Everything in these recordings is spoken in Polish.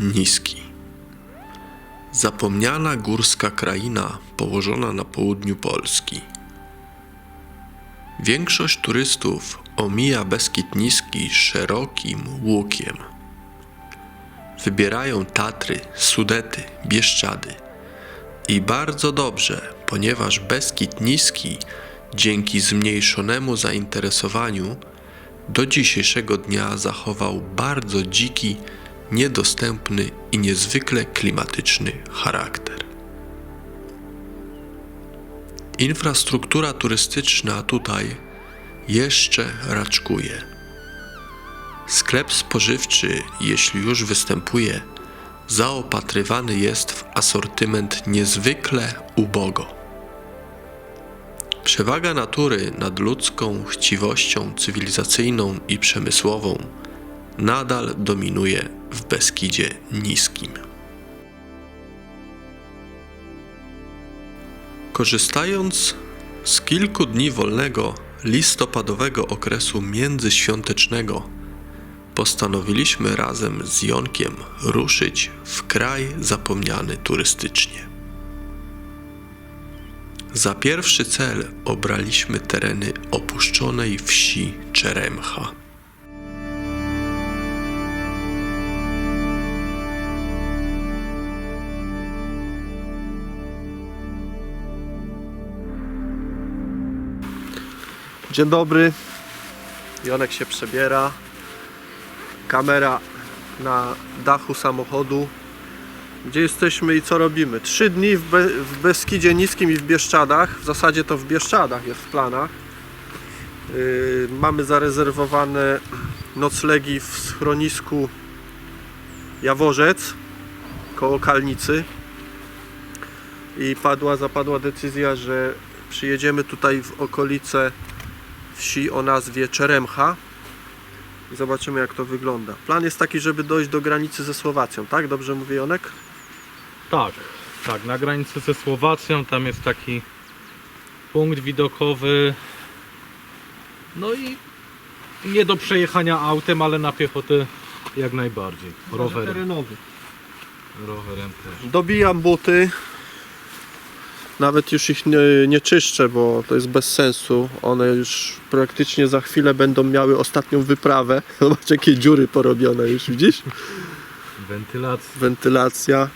Niski. Zapomniana górska kraina położona na południu Polski. Większość turystów omija Beskid Niski szerokim łukiem. Wybierają Tatry, Sudety, Bieszczady. I bardzo dobrze, ponieważ Beskid Niski dzięki zmniejszonemu zainteresowaniu do dzisiejszego dnia zachował bardzo dziki, niedostępny i niezwykle klimatyczny charakter. Infrastruktura turystyczna tutaj jeszcze raczkuje. Sklep spożywczy, jeśli już występuje, zaopatrywany jest w asortyment niezwykle ubogo. Przewaga natury nad ludzką chciwością cywilizacyjną i przemysłową nadal dominuje w Beskidzie Niskim. Korzystając z kilku dni wolnego listopadowego okresu międzyświątecznego, postanowiliśmy razem z Jonkiem ruszyć w kraj zapomniany turystycznie. Za pierwszy cel obraliśmy tereny opuszczonej wsi Czeremcha. Dzień dobry. Jonek się przebiera. Kamera na dachu samochodu. Gdzie jesteśmy i co robimy? Trzy dni w, Be- w Beskidzie Niskim i w Bieszczadach. W zasadzie to w Bieszczadach jest w planach. Yy, mamy zarezerwowane noclegi w schronisku Jaworzec koło Kalnicy. I padła, zapadła decyzja, że przyjedziemy tutaj w okolice wsi o nazwie Czeremcha i zobaczymy jak to wygląda. Plan jest taki, żeby dojść do granicy ze Słowacją, tak? Dobrze mówię Jonek? Tak, tak, na granicy ze Słowacją tam jest taki punkt widokowy. No i nie do przejechania autem, ale na piechotę jak najbardziej. Rowerem. terenowy. Rowerem też. Dobijam buty. Nawet już ich nie, nie czyszczę, bo to jest bez sensu. One już praktycznie za chwilę będą miały ostatnią wyprawę. Zobacz jakie dziury porobione już, widzisz? Wentylacja. wentylacja.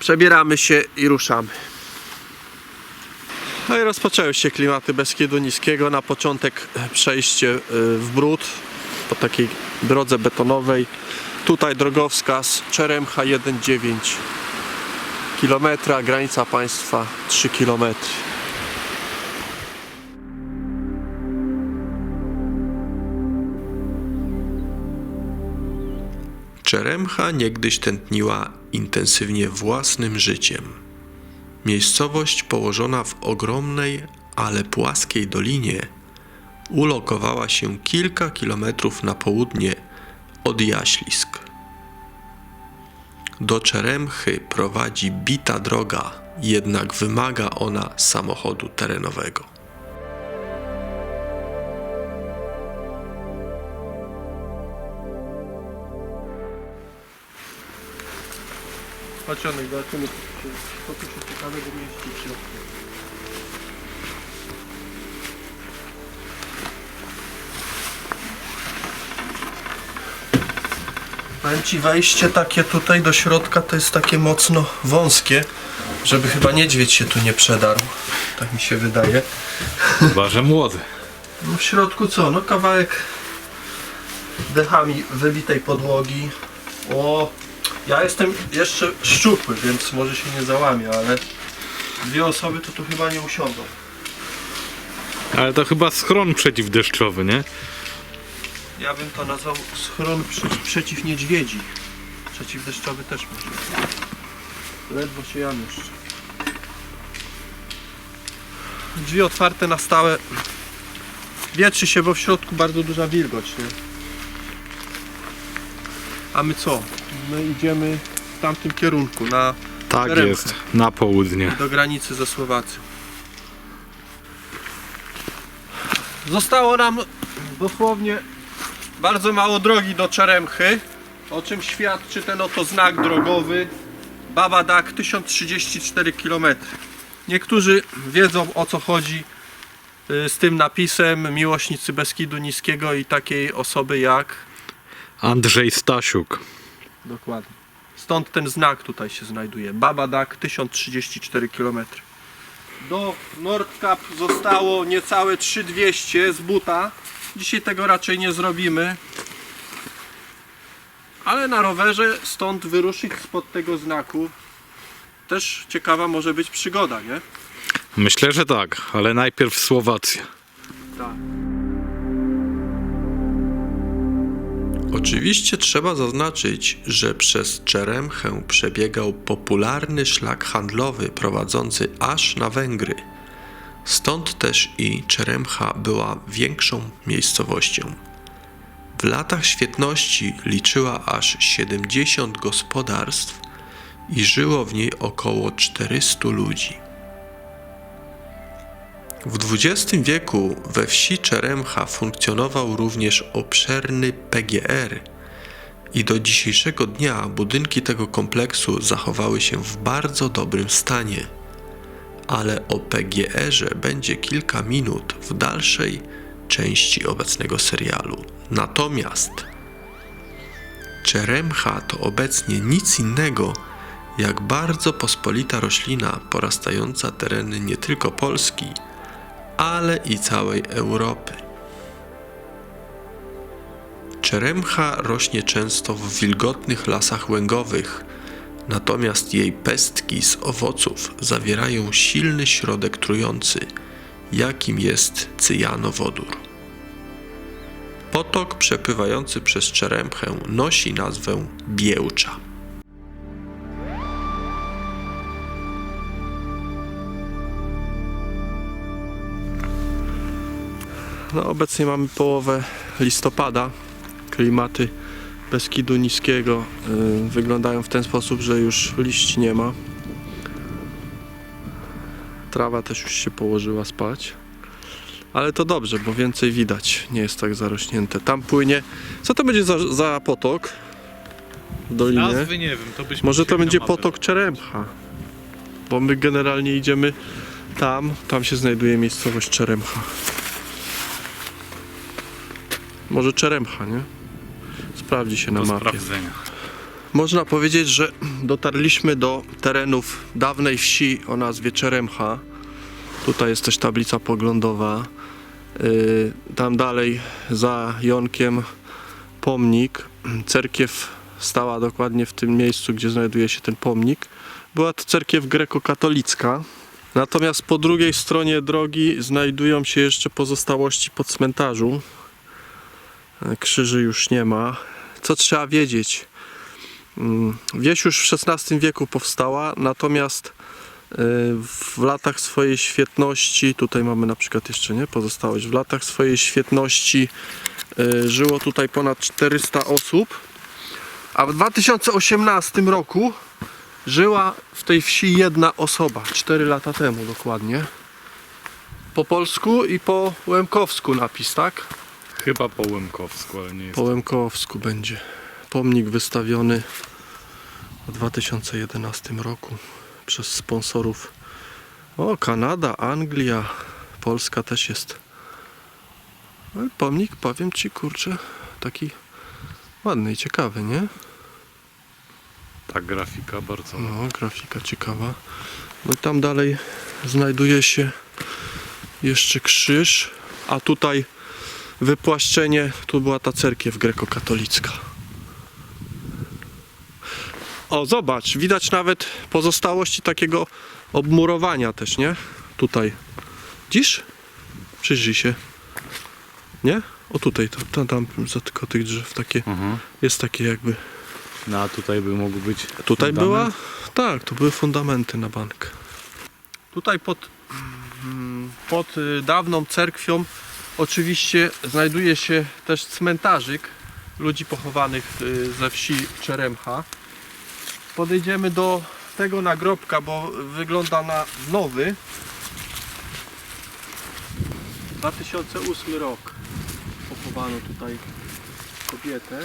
Przebieramy się i ruszamy. No i rozpoczęły się klimaty Beskidu Niskiego. Na początek przejście e, w Brud po takiej drodze betonowej. Tutaj drogowskaz Czeremcha 1,9 km, granica państwa 3 km. Czeremcha niegdyś tętniła intensywnie własnym życiem. Miejscowość położona w ogromnej, ale płaskiej dolinie ulokowała się kilka kilometrów na południe od Jaślisk. Do Czeremchy prowadzi bita droga, jednak wymaga ona samochodu terenowego. Zobaczymy co tu się, co tu się ciekawego mieści w środku. Powiem Ci, wejście takie tutaj do środka to jest takie mocno wąskie, żeby chyba niedźwiedź się tu nie przedarł. Tak mi się wydaje. Chyba, że młody. No w środku co? No kawałek dechami wybitej podłogi. O, ja jestem jeszcze szczupły, więc może się nie załamię, ale dwie osoby to tu chyba nie usiądą. Ale to chyba schron przeciwdeszczowy, nie? Ja bym to nazwał schron przy, przeciw niedźwiedzi. Przeciwdeszczowy też może. Ledwo się ja mieszczę. Drzwi otwarte na stałe. Wietrzy się, bo w środku bardzo duża wilgoć, nie? A my co? My idziemy w tamtym kierunku, na, Tak jest, na południe. do granicy ze Słowacją. Zostało nam dosłownie Bardzo mało drogi do Czeremchy, o czym świadczy ten oto znak drogowy Baba Dak 1034 km. Niektórzy wiedzą o co chodzi y, z tym napisem miłośnicy Beskidu Niskiego i takiej osoby jak Andrzej Stasiuk. Dokładnie. Stąd ten znak tutaj się znajduje. Baba Dak 1034 km. Do Nordkap zostało niecałe 3200 z buta. Dzisiaj tego raczej nie zrobimy. Ale na rowerze stąd wyruszyć spod tego znaku też ciekawa może być przygoda, nie? Myślę, że tak, ale najpierw Słowacja. Tak. Oczywiście trzeba zaznaczyć, że przez Czeremchę przebiegał popularny szlak handlowy prowadzący aż na Węgry. Stąd też i Czeremcha była większą miejscowością. W latach świetności liczyła aż 70 gospodarstw i żyło w niej około 400 ludzi. W XX wieku we wsi Czeremcha funkcjonował również obszerny PGR i do dzisiejszego dnia budynki tego kompleksu zachowały się w bardzo dobrym stanie. Ale o PGR-ze będzie kilka minut w dalszej części obecnego serialu. Natomiast Czeremcha to obecnie nic innego jak bardzo pospolita roślina porastająca tereny nie tylko Polski, ale i całej Europy. Czeremcha rośnie często w wilgotnych lasach łęgowych, natomiast jej pestki z owoców zawierają silny środek trujący, jakim jest cyjanowodór. Potok przepływający przez Czeremchę nosi nazwę Biełcza. No, obecnie mamy połowę listopada. Klimaty Beskidu Niskiego y, wyglądają w ten sposób, że już liści nie ma. Trawa też już się położyła spać. Ale to dobrze, bo więcej widać. Nie jest tak zarośnięte. Tam płynie. Co to będzie za, za potok w dolinie? Nazwy nie wiem, to Może to będzie potok Czeremcha. Bo my generalnie idziemy tam. Tam się znajduje miejscowość Czeremcha. Może Czeremcha, nie? Sprawdzi się na do mapie. sprawdzenia. Można powiedzieć, że dotarliśmy do terenów dawnej wsi o nazwie Czeremcha. Tutaj jest też tablica poglądowa. Yy, Tam dalej za Jonkiem pomnik. Cerkiew stała dokładnie w tym miejscu, gdzie znajduje się ten pomnik. Była to cerkiew grekokatolicka. Natomiast po drugiej stronie drogi znajdują się jeszcze pozostałości po cmentarzu. Krzyży już nie ma. Co trzeba wiedzieć? Mm, Wieś już w XVI wieku powstała, natomiast y, w latach swojej świetności, tutaj mamy na przykład jeszcze nie pozostałość, w latach swojej świetności y, żyło tutaj ponad 400 osób, a w 2018 roku żyła w tej wsi jedna osoba, 4 lata temu dokładnie. Po polsku i po łemkowsku napis, tak? Chyba po Łemkowsku, ale nie jest. Po Łemkowsku będzie pomnik wystawiony w 2011 roku przez sponsorów. O, Kanada, Anglia, Polska też jest. Ale pomnik, powiem Ci, kurczę, taki ładny i ciekawy, nie? Ta grafika bardzo. No, grafika ciekawa. No i tam dalej znajduje się jeszcze krzyż, a tutaj wypłaszczenie, tu była ta cerkiew grekokatolicka. O, zobacz, widać nawet pozostałości takiego obmurowania też, nie? Tutaj. Dziś? Przyjrzyj się. Nie? O tutaj, to, tam, tam za tylko tych drzew takie, Mhm. jest takie jakby No a tutaj by mógł być. Tutaj fundament. była? Tak, to były fundamenty na bank. Tutaj pod, pod y, dawną cerkwią oczywiście znajduje się też cmentarzyk ludzi pochowanych y, ze wsi Czeremcha. Podejdziemy do tego nagrobka, bo wygląda na nowy. 2008 rok. Pochowano tutaj kobietę.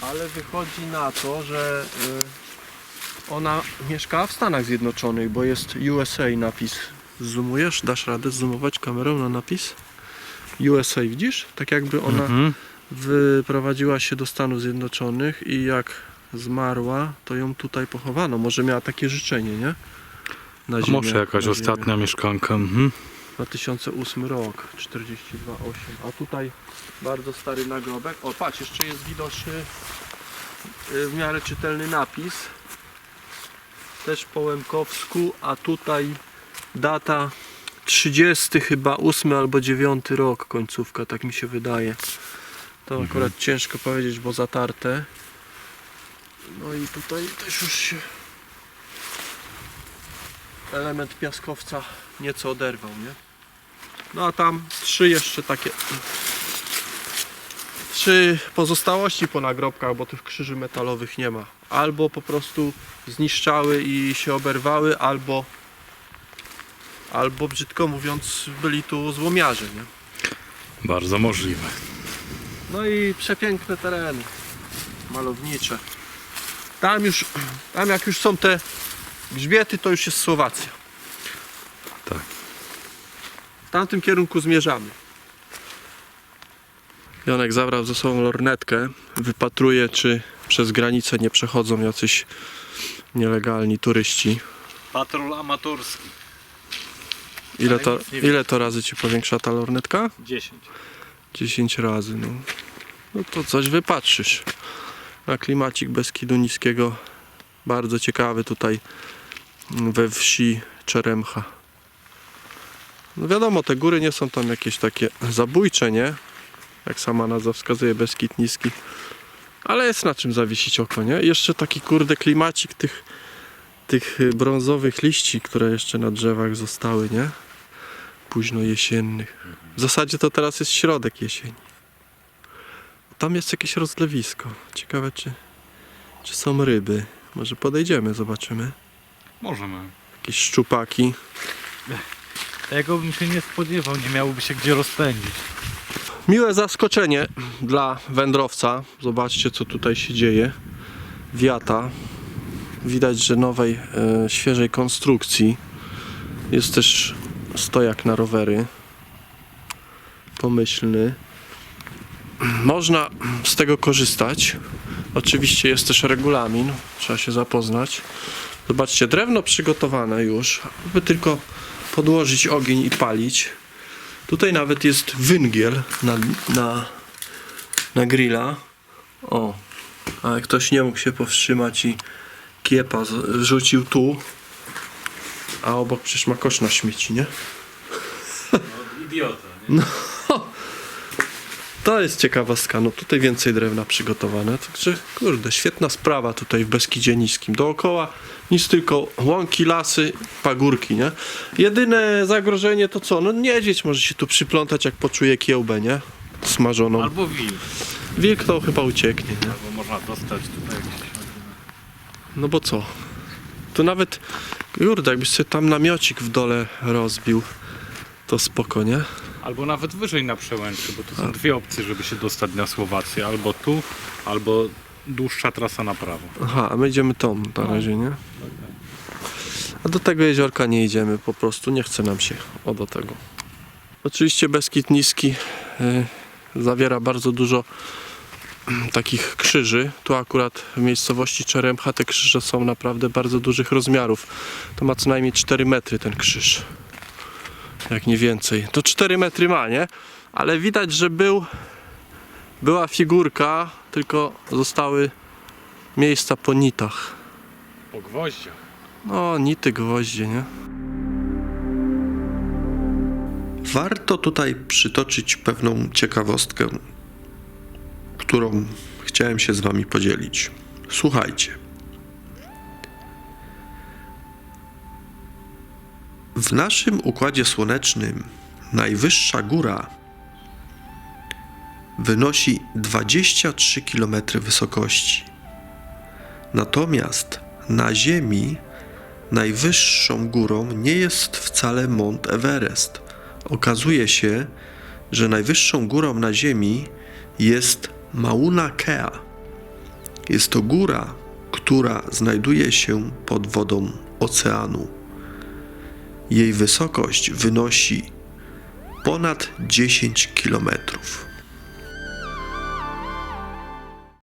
Ale wychodzi na to, że y, ona mieszkała w Stanach Zjednoczonych, bo jest USA napis. Zoomujesz? Dasz radę zoomować kamerą na napis? USA, widzisz? Tak jakby ona Mhm. wyprowadziła się do Stanów Zjednoczonych i jak zmarła, to ją tutaj pochowano. Może miała takie życzenie, nie? Na ziemię, może jakaś na ostatnia ziemię. mieszkanka. Mhm. 2008 rok, 42,8. A tutaj bardzo stary nagrobek. O, patrz, jeszcze jest widoczny y, w miarę czytelny napis. Też po łemkowsku, a tutaj data 30 chyba 8 albo 9 rok końcówka, tak mi się wydaje. To akurat ciężko powiedzieć, bo zatarte. No i tutaj też już się element piaskowca nieco oderwał, nie? No a tam trzy jeszcze takie trzy pozostałości po nagrobkach, bo tych krzyży metalowych nie ma. Albo po prostu zniszczały i się oberwały, albo albo brzydko mówiąc byli tu złomiarze, nie? Bardzo możliwe. No i przepiękne tereny, malownicze. Tam już, tam jak już są te grzbiety, to już jest Słowacja. Tak. W tamtym kierunku zmierzamy. Janek zabrał ze sobą lornetkę, wypatruje czy przez granicę nie przechodzą jacyś nielegalni turyści. Patrol amatorski. Ile to, ile to razy ci powiększa ta lornetka? 10. 10 razy, no. No to coś wypatrzysz. Na klimacik Beskidu Niskiego. Bardzo ciekawy tutaj we wsi Czeremcha. No wiadomo, te góry nie są tam jakieś takie zabójcze, nie? Jak sama nazwa wskazuje, Beskid Niski. Ale jest na czym zawiesić oko, nie? I jeszcze taki kurde klimacik tych, tych brązowych liści, które jeszcze na drzewach zostały, nie? Późno jesiennych. W zasadzie to teraz jest środek jesieni. Tam jest jakieś rozlewisko. Ciekawe, czy, czy są ryby. Może podejdziemy, zobaczymy. Możemy. Jakieś szczupaki. Tego bym się nie spodziewał, nie miałoby się gdzie rozpędzić. Miłe zaskoczenie dla wędrowca. Zobaczcie, co tutaj się dzieje. Wiata. Widać, że nowej, e, świeżej konstrukcji. Jest też stojak na rowery. Pomyślny. Można z tego korzystać. Oczywiście jest też regulamin. Trzeba się zapoznać. Zobaczcie, drewno przygotowane już, aby tylko podłożyć ogień i palić. Tutaj nawet jest węgiel na, na, na grilla. O, ale ktoś nie mógł się powstrzymać i kiepa rzucił tu. A obok przecież ma kosz na śmieci, nie? Idiota, No. To jest ciekawostka. No tutaj więcej drewna przygotowane. Także kurde, świetna sprawa tutaj w Beskidzie Niskim. Dookoła nic tylko łąki, lasy, pagórki, nie? Jedyne zagrożenie to co? No niedźwiedź może się tu przyplątać jak poczuje kiełbę, nie? Smażoną. Albo wilk. Wilk to chyba ucieknie, nie? Albo można dostać tutaj jakieś... No bo co? To nawet, kurde, jakbyś sobie tam namiocik w dole rozbił, to spoko, nie? Albo nawet wyżej na przełęczy, bo tu są dwie opcje, żeby się dostać na Słowację. Albo tu, albo dłuższa trasa na prawo. Aha, a my idziemy tą na razie, nie? A do tego jeziorka nie idziemy, po prostu nie chce nam się o do tego. Oczywiście Beskid Niski y, zawiera bardzo dużo takich krzyży. Tu akurat w miejscowości Czeremcha te krzyże są naprawdę bardzo dużych rozmiarów. To ma co najmniej 4 metry ten krzyż. Jak nie więcej. To 4 metry ma, nie? Ale widać, że był była figurka, tylko zostały miejsca po nitach. Po gwoździach. No, nity, gwoździe, nie? Warto tutaj przytoczyć pewną ciekawostkę, którą chciałem się z Wami podzielić. Słuchajcie. W naszym układzie słonecznym najwyższa góra wynosi 23 km wysokości. Natomiast na Ziemi najwyższą górą nie jest wcale Mount Everest. Okazuje się, że najwyższą górą na Ziemi jest Mauna Kea. Jest to góra, która znajduje się pod wodą oceanu. Jej wysokość wynosi ponad 10 kilometrów.